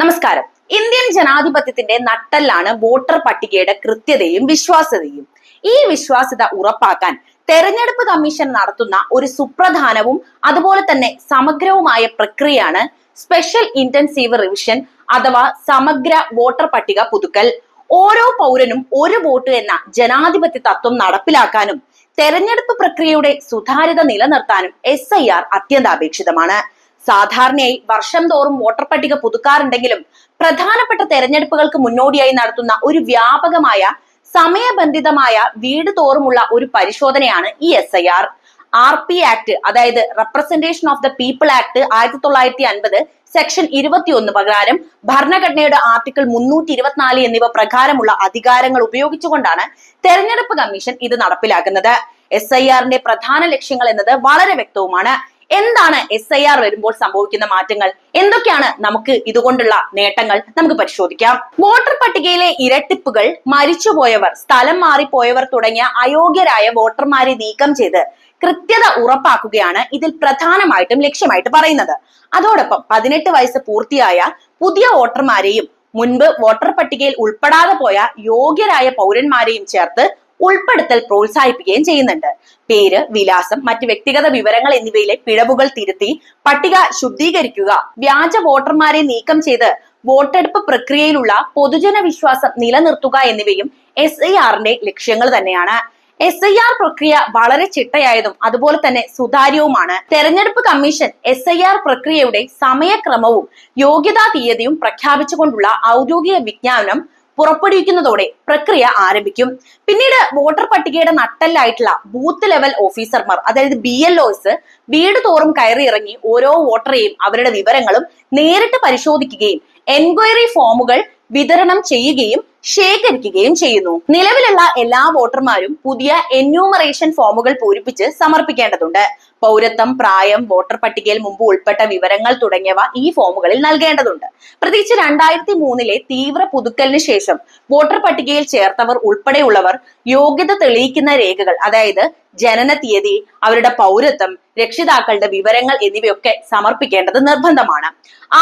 നമസ്കാരം. ഇന്ത്യൻ ജനാധിപത്യത്തിന്റെ നട്ടല്ലാണ് വോട്ടർ പട്ടികയുടെ കൃത്യതയും വിശ്വാസ്യതയും. ഈ വിശ്വാസ്യത ഉറപ്പാക്കാൻ തെരഞ്ഞെടുപ്പ് കമ്മീഷൻ നടത്തുന്ന ഒരു സുപ്രധാനവും അതുപോലെ തന്നെ സമഗ്രവുമായ പ്രക്രിയയാണ് സ്പെഷ്യൽ ഇന്റൻസീവ് റിവിഷൻ അഥവാ സമഗ്ര വോട്ടർ പട്ടിക പുതുക്കൽ. ഓരോ പൗരനും ഒരു വോട്ട് എന്ന ജനാധിപത്യ തത്വം നടപ്പിലാക്കാനും തെരഞ്ഞെടുപ്പ് പ്രക്രിയയുടെ സുതാര്യത നിലനിർത്താനും എസ് ഐ ആർ അത്യന്താപേക്ഷിതമാണ്. സാധാരണയായി വർഷം തോറും വോട്ടർ പട്ടിക പുതുക്കാറുണ്ടെങ്കിലും പ്രധാനപ്പെട്ട തെരഞ്ഞെടുപ്പുകൾക്ക് മുന്നോടിയായി നടത്തുന്ന ഒരു വ്യാപകമായ സമയബന്ധിതമായ വീട് തോറുമുള്ള ഒരു പരിശോധനയാണ് ഈ S I R R P act അതായത് representation of the people act ആയിരത്തി തൊള്ളായിരത്തി അൻപത് സെക്ഷൻ ഇരുപത്തിയൊന്ന് പ്രകാരം ഭരണഘടനയുടെ ആർട്ടിക്കിൾ മുന്നൂറ്റി ഇരുപത്തിനാല് എന്നിവ പ്രകാരമുള്ള അധികാരങ്ങൾ ഉപയോഗിച്ചുകൊണ്ടാണ് തെരഞ്ഞെടുപ്പ് കമ്മീഷൻ ഇത് നടപ്പിലാക്കുന്നത്. എസ് ഐ ആറിന്റെ പ്രധാന ലക്ഷ്യങ്ങൾ എന്നത് വളരെ വ്യക്തവുമാണ്. എന്താണ് എസ് ഐ ആർ വരുമ്പോൾ സംഭവിക്കുന്ന മാറ്റങ്ങൾ? എന്തൊക്കെയാണ് നമുക്ക് ഇതുകൊണ്ടുള്ള നേട്ടങ്ങൾ? നമുക്ക് പരിശോധിക്കാം. വോട്ടർ പട്ടികയിലെ ഇരട്ടിപ്പുകൾ മരിച്ചുപോയവർ സ്ഥലം മാറിപ്പോയവർ തുടങ്ങിയ അയോഗ്യരായ വോട്ടർമാരെ നീക്കം ചെയ്ത് കൃത്യത ഉറപ്പാക്കുകയാണ് ഇതിൽ പ്രധാനമായിട്ടും ലക്ഷ്യമായിട്ട് പറയുന്നത്. അതോടൊപ്പം പതിനെട്ട് വയസ്സ് പൂർത്തിയായ പുതിയ വോട്ടർമാരെയും മുൻപ് വോട്ടർ പട്ടികയിൽ ഉൾപ്പെടാതെ പോയ യോഗ്യരായ പൗരന്മാരെയും ചേർത്ത് ഉൾപ്പെടുത്തൽ പ്രോത്സാഹിപ്പിക്കുകയും ചെയ്യുന്നുണ്ട്. പേര് വിലാസം മറ്റ് വ്യക്തിഗത വിവരങ്ങൾ എന്നിവയിലെ പിഴവുകൾ തിരുത്തി പട്ടിക ശുദ്ധീകരിക്കുക. വ്യാജ വോട്ടർമാരെ നീക്കം ചെയ്ത് വോട്ടെടുപ്പ് പ്രക്രിയയിലുള്ള പൊതുജന വിശ്വാസം നിലനിർത്തുക എന്നിവയും എസ് ഐ ആറിന്റെ ലക്ഷ്യങ്ങൾ തന്നെയാണ്. എസ് ഐ ആർ പ്രക്രിയ വളരെ ചിട്ടയായതും അതുപോലെ തന്നെ സുതാര്യവുമാണ്. തെരഞ്ഞെടുപ്പ് കമ്മീഷൻ എസ് ഐ ആർ പ്രക്രിയയുടെ സമയക്രമവും യോഗ്യതാ തീയതിയും പ്രഖ്യാപിച്ചുകൊണ്ടുള്ള ഔദ്യോഗിക വിജ്ഞാപനം പുറപ്പെടുവിക്കുന്നതോടെ പ്രക്രിയ ആരംഭിക്കും. പിന്നീട് വോട്ടർ പട്ടികയുടെ നട്ടല്ലായിട്ടുള്ള ബൂത്ത് ലെവൽ ഓഫീസർമാർ അതായത് ബി എൽ ഒസ് വീട് തോറും കയറി ഇറങ്ങി ഓരോ വോട്ടറെയും അവരുടെ വിവരങ്ങളും നേരിട്ട് പരിശോധിക്കുകയും എൻക്വയറി ഫോമുകൾ വിതരണം ചെയ്യുകയും ശേഖരിക്കുകയും ചെയ്യുന്നു. നിലവിലുള്ള എല്ലാ വോട്ടർമാരും പുതിയ എന്യൂമറേഷൻ ഫോമുകൾ പൂരിപ്പിച്ച് സമർപ്പിക്കേണ്ടതുണ്ട്. പൗരത്വം പ്രായം വോട്ടർ പട്ടികയിൽ മുമ്പ് ഉൾപ്പെട്ട വിവരങ്ങൾ തുടങ്ങിയവ ഈ ഫോമുകളിൽ നൽകേണ്ടതുണ്ട്. പ്രത്യേകിച്ച് രണ്ടായിരത്തി മൂന്നിലെ തീവ്ര പുതുക്കലിന് ശേഷം വോട്ടർ പട്ടികയിൽ ചേർത്തവർ ഉൾപ്പെടെയുള്ളവർ യോഗ്യത തെളിയിക്കുന്ന രേഖകൾ അതായത് ജനന തീയതി അവരുടെ പൗരത്വം രക്ഷിതാക്കളുടെ വിവരങ്ങൾ എന്നിവയൊക്കെ സമർപ്പിക്കേണ്ടത് നിർബന്ധമാണ്.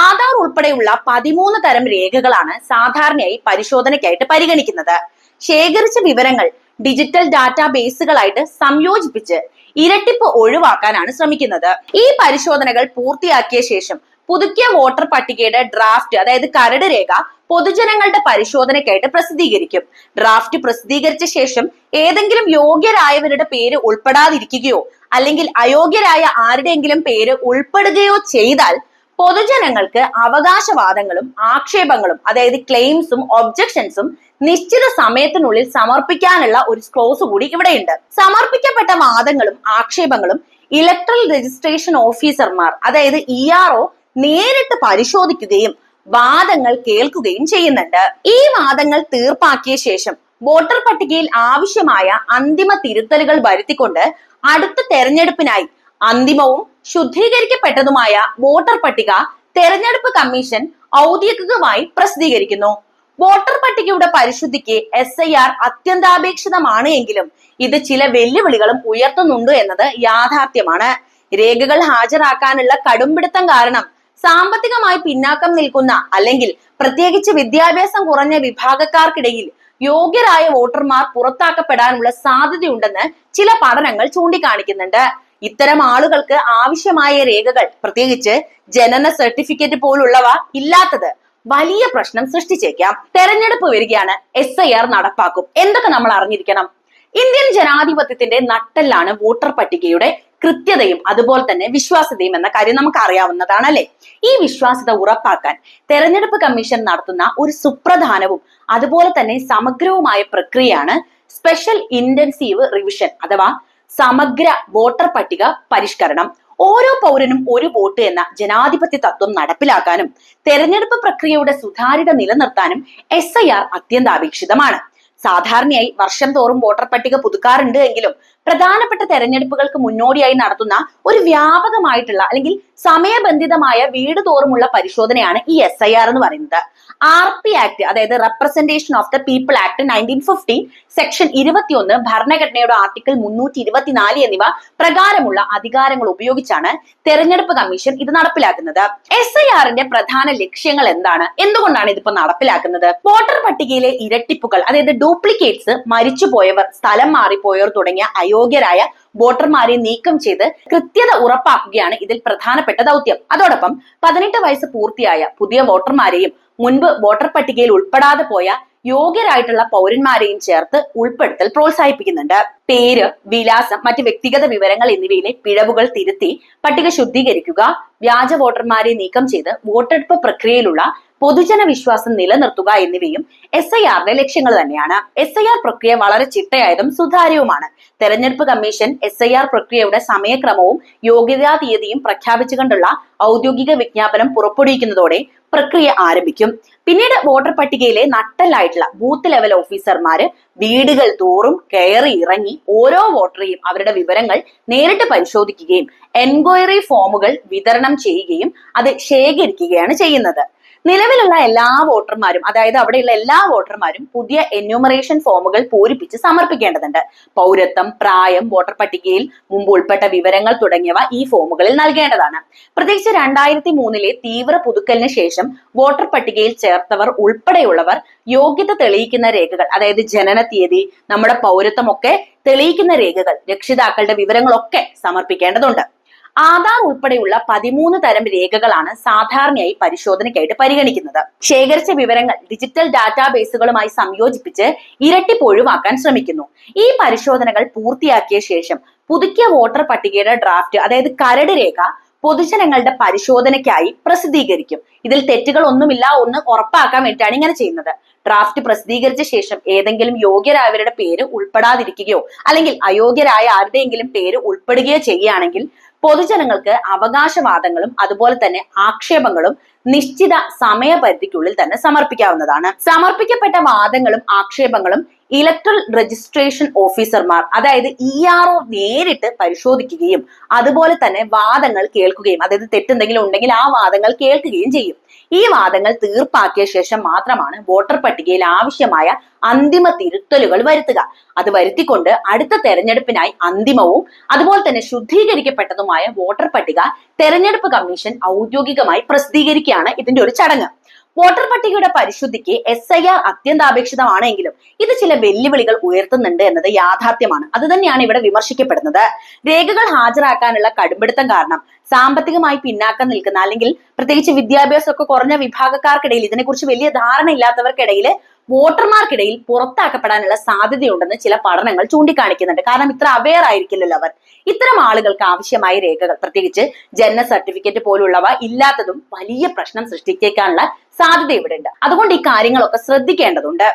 ആധാർ ഉൾപ്പെടെയുള്ള പതിമൂന്ന് തരം രേഖകളാണ് സാധാരണയായി പരിശോധനയ്ക്കായിട്ട് പരിഗണിക്കുന്നത്. ശേഖരിച്ച വിവരങ്ങൾ ഡിജിറ്റൽ ഡാറ്റാ ബേസുകളായിട്ട് സംയോജിപ്പിച്ച് ഇരട്ടിപ്പ് ഒഴിവാക്കാനാണ് ശ്രമിക്കുന്നത്. ഈ പരിശോധനകൾ പൂർത്തിയാക്കിയ ശേഷം പുതുക്കിയ വോട്ടർ പട്ടികയുടെ ഡ്രാഫ്റ്റ് അതായത് കരട് രേഖ പൊതുജനങ്ങളുടെ പരിശോധനയ്ക്കായിട്ട് പ്രസിദ്ധീകരിക്കും. ഡ്രാഫ്റ്റ് പ്രസിദ്ധീകരിച്ച ശേഷം ഏതെങ്കിലും യോഗ്യരായവരുടെ പേര് ഉൾപ്പെടാതിരിക്കുകയോ അല്ലെങ്കിൽ അയോഗ്യരായ ആരുടെയെങ്കിലും പേര് ഉൾപ്പെടുകയോ ചെയ്താൽ പൊതുജനങ്ങൾക്ക് അവകാശവാദങ്ങളും ആക്ഷേപങ്ങളും അതായത് ക്ലെയിംസും ഒബ്ജക്ഷൻസും നിശ്ചിത സമയത്തിനുള്ളിൽ സമർപ്പിക്കാനുള്ള ഒരു ക്ലോസ് കൂടി ഇവിടെയുണ്ട്. സമർപ്പിക്കപ്പെട്ട വാദങ്ങളും ആക്ഷേപങ്ങളും ഇലക്ട്രൽ രജിസ്ട്രേഷൻ ഓഫീസർമാർ അതായത് ഇ ആർ ഒ നേരിട്ട് പരിശോധിക്കുകയും വാദങ്ങൾ കേൾക്കുകയും ചെയ്യുന്നുണ്ട്. ഈ വാദങ്ങൾ തീർപ്പാക്കിയ ശേഷം വോട്ടർ പട്ടികയിൽ ആവശ്യമായ അന്തിമ തിരുത്തലുകൾ വരുത്തിക്കൊണ്ട് അടുത്ത തെരഞ്ഞെടുപ്പിനായി അന്തിമവും ശുദ്ധീകരിക്കപ്പെട്ടതുമായ വോട്ടർ പട്ടിക തെരഞ്ഞെടുപ്പ് കമ്മീഷൻ ഔദ്യോഗികമായി പ്രസിദ്ധീകരിക്കുന്നു. വോട്ടർ പട്ടികയുടെ പരിശുദ്ധിക്ക് എസ് ഐ ആർ അത്യന്താപേക്ഷിതമാണ് എങ്കിലും ഇത് ചില വെല്ലുവിളികളും ഉയർത്തുന്നുണ്ട് എന്നത് യാഥാർത്ഥ്യമാണ്. രേഖകൾ ഹാജരാക്കാനുള്ള കടുംപിടുത്തം കാരണം സാമ്പത്തികമായി പിന്നാക്കം നിൽക്കുന്ന അല്ലെങ്കിൽ പ്രത്യേകിച്ച് വിദ്യാഭ്യാസം കുറഞ്ഞ വിഭാഗക്കാർക്കിടയിൽ യോഗ്യരായ വോട്ടർമാർ പുറത്താക്കപ്പെടാനുള്ള സാധ്യതയുണ്ടെന്ന് ചില പഠനങ്ങൾ ചൂണ്ടിക്കാണിക്കുന്നുണ്ട്. ഇത്തരം ആളുകൾക്ക് ആവശ്യമായ രേഖകൾ പ്രത്യേകിച്ച് ജനന സർട്ടിഫിക്കറ്റ് പോലുള്ളവ ഇല്ലാത്തത് വലിയ പ്രശ്നം സൃഷ്ടിച്ചേക്കാം. തെരഞ്ഞെടുപ്പ് വരികയാണ് എസ് ഐ ആർ നടപ്പാക്കും. എന്തൊക്കെ നമ്മൾ അറിഞ്ഞിരിക്കണം? ഇന്ത്യൻ ജനാധിപത്യത്തിന്റെ നട്ടെല്ലാണ് വോട്ടർ പട്ടികയുടെ കൃത്യതയും അതുപോലെ തന്നെ വിശ്വാസ്യതയും എന്ന കാര്യം നമുക്ക് അറിയാവുന്നതാണ് അല്ലെ? ഈ വിശ്വാസ്യത ഉറപ്പാക്കാൻ തെരഞ്ഞെടുപ്പ് കമ്മീഷൻ നടത്തുന്ന ഒരു സുപ്രധാനവും അതുപോലെ തന്നെ സമഗ്രവുമായ പ്രക്രിയയാണ് സ്പെഷ്യൽ ഇന്റൻസീവ് റിവിഷൻ അഥവാ സമഗ്ര വോട്ടർ പട്ടിക പരിഷ്കരണം. ഓരോ പൗരനും ഒരു വോട്ട് എന്ന ജനാധിപത്യ തത്വം നടപ്പിലാക്കാനും തെരഞ്ഞെടുപ്പ് പ്രക്രിയയുടെ സുതാര്യത നിലനിർത്താനും എസ് ഐ ആർ അത്യന്താപേക്ഷിതമാണ്. സാധാരണയായി വർഷം തോറും വോട്ടർ പട്ടിക പുതുക്കാറുണ്ട് എങ്കിലും പ്രധാനപ്പെട്ട തെരഞ്ഞെടുപ്പുകൾക്ക് മുന്നോടിയായി നടത്തുന്ന ഒരു വ്യാപകമായിട്ടുള്ള അല്ലെങ്കിൽ സമയബന്ധിതമായ വീട് തോറുമുള്ള പരിശോധനയാണ് ഈ എസ് എന്ന് പറയുന്നത്. ആർ പി ആക്ട് അതായത് representation of the people act nineteen fifteen section ഇരുപത്തിയൊന്ന് ഭരണഘടനയുടെ ആർട്ടിക്കിൾ മുന്നൂറ്റി ഇരുപത്തിനാല് എന്നിവ പ്രകാരമുള്ള അധികാരങ്ങൾ ഉപയോഗിച്ചാണ് തെരഞ്ഞെടുപ്പ് കമ്മീഷൻ ഇത് നടപ്പിലാക്കുന്നത്. എസ് ഐ ആറിന്റെ പ്രധാന ലക്ഷ്യങ്ങൾ എന്താണ്? എന്തുകൊണ്ടാണ് ഇതിപ്പോ നടപ്പിലാക്കുന്നത്? വോട്ടർ പട്ടികയിലെ ഇരട്ടിപ്പുകൾ അതായത് ഡ്യൂപ്ലിക്കേറ്റ്സ് മരിച്ചുപോയവർ സ്ഥലം മാറിപ്പോയവർ തുടങ്ങിയ അയോഗ്യരായ വോട്ടർമാരെ നീക്കം ചെയ്ത് കൃത്യത ഉറപ്പാക്കുകയാണ് ഇതിൽ പ്രധാനപ്പെട്ട ദൗത്യം. അതോടൊപ്പം പതിനെട്ട് വയസ്സ് പൂർത്തിയായ പുതിയ വോട്ടർമാരെയും മുൻപ് വോട്ടർ പട്ടികയിൽ ഉൾപ്പെടാതെ പോയ യോഗ്യരായിട്ടുള്ള പൗരന്മാരെയും ചേർത്ത് ഉൾപ്പെടുത്തൽ പ്രോത്സാഹിപ്പിക്കുന്നുണ്ട്. പേര് വിലാസം മറ്റ് വ്യക്തിഗത വിവരങ്ങൾ എന്നിവയിലെ പിഴവുകൾ തിരുത്തി പട്ടിക ശുദ്ധീകരിക്കുക വ്യാജ വോട്ടർമാരെ നീക്കം ചെയ്ത് വോട്ടെടുപ്പ് പ്രക്രിയയിലുള്ള പൊതുജന വിശ്വാസം നിലനിർത്തുക എന്നിവയും എസ് ഐ ആറിന്റെ ലക്ഷ്യങ്ങൾ തന്നെയാണ്. എസ് ഐ ആർ പ്രക്രിയ വളരെ ചിട്ടയായതും സുതാര്യവുമാണ്. തെരഞ്ഞെടുപ്പ് കമ്മീഷൻ എസ് ഐ ആർ പ്രക്രിയയുടെ സമയക്രമവും യോഗ്യതാ തീയതിയും പ്രഖ്യാപിച്ചുകൊണ്ടുള്ള ഔദ്യോഗിക വിജ്ഞാപനം പുറപ്പെടുവിക്കുന്നതോടെ പ്രക്രിയ ആരംഭിക്കും. പിന്നീട് വോട്ടർ പട്ടികയിലെ നട്ടലായിട്ടുള്ള ബൂത്ത് ലെവൽ ഓഫീസർമാര് വീടുകൾ തോറും കയറി ഇറങ്ങി ഓരോ വോട്ടറെയും അവരുടെ വിവരങ്ങൾ നേരിട്ട് പരിശോധിക്കുകയും എൻക്വയറി ഫോമുകൾ വിതരണം ചെയ്യുകയും അത് ശേഖരിക്കുകയാണ് ചെയ്യുന്നത്. നിലവിലുള്ള എല്ലാ വോട്ടർമാരും അതായത് അവിടെയുള്ള എല്ലാ വോട്ടർമാരും പുതിയ എന്യൂമറേഷൻ ഫോമുകൾ പൂരിപ്പിച്ച് സമർപ്പിക്കേണ്ടതുണ്ട്. പൗരത്വം പ്രായം വോട്ടർ പട്ടികയിൽ മുമ്പ് ഉൾപ്പെട്ട വിവരങ്ങൾ തുടങ്ങിയവ ഈ ഫോമുകളിൽ നൽകേണ്ടതാണ്. പ്രത്യേകിച്ച് രണ്ടായിരത്തി മൂന്നിലെ തീവ്ര പുതുക്കലിന് ശേഷം വോട്ടർ പട്ടികയിൽ ചേർത്തവർ ഉൾപ്പെടെയുള്ളവർ യോഗ്യത തെളിയിക്കുന്ന രേഖകൾ അതായത് ജനന തീയതി നമ്മുടെ പൗരത്വമൊക്കെ തെളിയിക്കുന്ന രേഖകൾ രക്ഷിതാക്കളുടെ വിവരങ്ങളൊക്കെ സമർപ്പിക്കേണ്ടതുണ്ട്. ആധാർ ഉൾപ്പെടെയുള്ള പതിമൂന്ന് തരം രേഖകളാണ് സാധാരണയായി പരിശോധനയ്ക്കായിട്ട് പരിഗണിക്കുന്നത്. ശേഖരിച്ച വിവരങ്ങൾ ഡിജിറ്റൽ ഡാറ്റാബേസുകളുമായി സംയോജിപ്പിച്ച് ഇരട്ടിപ്പ് ഒഴിവാക്കാൻ ശ്രമിക്കുന്നു. ഈ പരിശോധനകൾ പൂർത്തിയാക്കിയ ശേഷം പുതുക്കിയ വോട്ടർ പട്ടികയുടെ ഡ്രാഫ്റ്റ് അതായത് കരട് രേഖ പൊതുജനങ്ങളുടെ പരിശോധനയ്ക്കായി പ്രസിദ്ധീകരിക്കും. ഇതിൽ തെറ്റുകൾ ഒന്നുമില്ല ഒന്ന് ഉറപ്പാക്കാൻ വേണ്ടിയിട്ടാണ് ഇങ്ങനെ ചെയ്യുന്നത്. ഡ്രാഫ്റ്റ് പ്രസിദ്ധീകരിച്ച ശേഷം ഏതെങ്കിലും യോഗ്യരായവരുടെ പേര് ഉൾപ്പെടാതിരിക്കുകയോ അല്ലെങ്കിൽ അയോഗ്യരായ ആരുടെയെങ്കിലും പേര് ഉൾപ്പെടുകയോ ചെയ്യുകയാണെങ്കിൽ പൊതുജനങ്ങൾക്ക് അവകാശവാദങ്ങളും അതുപോലെ തന്നെ ആക്ഷേപങ്ങളും നിശ്ചിത സമയപരിധിക്കുള്ളിൽ തന്നെ സമർപ്പിക്കാവുന്നതാണ്. സമർപ്പിക്കപ്പെട്ട വാദങ്ങളും ആക്ഷേപങ്ങളും ഇലക്ട്രൽ രജിസ്ട്രേഷൻ ഓഫീസർമാർ അതായത് ഇ ആർ ഒ നേരിട്ട് പരിശോധിക്കുകയും അതുപോലെ തന്നെ വാദങ്ങൾ കേൾക്കുകയും അതായത് തെറ്റെന്തെങ്കിലും ഉണ്ടെങ്കിൽ ആ വാദങ്ങൾ കേൾക്കുകയും ചെയ്യും. ഈ വാദങ്ങൾ തീർപ്പാക്കിയ ശേഷം മാത്രമാണ് വോട്ടർ പട്ടികയിൽ ആവശ്യമായ അന്തിമ തിരുത്തലുകൾ വരുത്തുക. അത് വരുത്തിക്കൊണ്ട് അടുത്ത തെരഞ്ഞെടുപ്പിനായി അന്തിമവും അതുപോലെ തന്നെ ശുദ്ധീകരിക്കപ്പെട്ടതുമായ വോട്ടർ പട്ടിക തെരഞ്ഞെടുപ്പ് കമ്മീഷൻ ഔദ്യോഗികമായി പ്രസിദ്ധീകരിക്കുകയാണ് ഇതിന്റെ ഒരു ചടങ്ങ്. വോട്ടർ പട്ടികയുടെ പരിശുദ്ധിക്ക് എസ് ഐ ആർ അത്യന്താപേക്ഷിതമാണെങ്കിലും ഇത് ചില വെല്ലുവിളികൾ ഉയർത്തുന്നുണ്ട് എന്നത് യാഥാർത്ഥ്യമാണ്. അത് തന്നെയാണ് ഇവിടെ വിമർശിക്കപ്പെടുന്നത്. രേഖകൾ ഹാജരാക്കാനുള്ള കടുംപിടുത്തം കാരണം സാമ്പത്തികമായി പിന്നാക്കം നിൽക്കുന്ന അല്ലെങ്കിൽ പ്രത്യേകിച്ച് വിദ്യാഭ്യാസമൊക്കെ കുറഞ്ഞ വിഭാഗക്കാർക്കിടയിൽ ഇതിനെക്കുറിച്ച് വലിയ ധാരണ ഇല്ലാത്തവർക്കിടയിൽ വോട്ടർമാർക്കിടയിൽ പുറത്താക്കപ്പെടാനുള്ള സാധ്യതയുണ്ടെന്ന് ചില പഠനങ്ങൾ ചൂണ്ടിക്കാണിക്കുന്നുണ്ട്. കാരണം ഇത്ര അവെയർ ആയിരിക്കില്ലല്ലോ അവർ. ഇത്തരം ആളുകൾക്ക് ആവശ്യമായ രേഖകൾ. പ്രത്യേകിച്ച് ജനന സർട്ടിഫിക്കറ്റ് പോലുള്ളവ ഇല്ലാത്തതും വലിയ പ്രശ്നം സൃഷ്ടിച്ചേക്കാനുള്ള സാധ്യത ഇവിടെ ഉണ്ട് അതുകൊണ്ട് ഈ കാര്യങ്ങളൊക്കെ ശ്രദ്ധിക്കേണ്ടതുണ്ട്.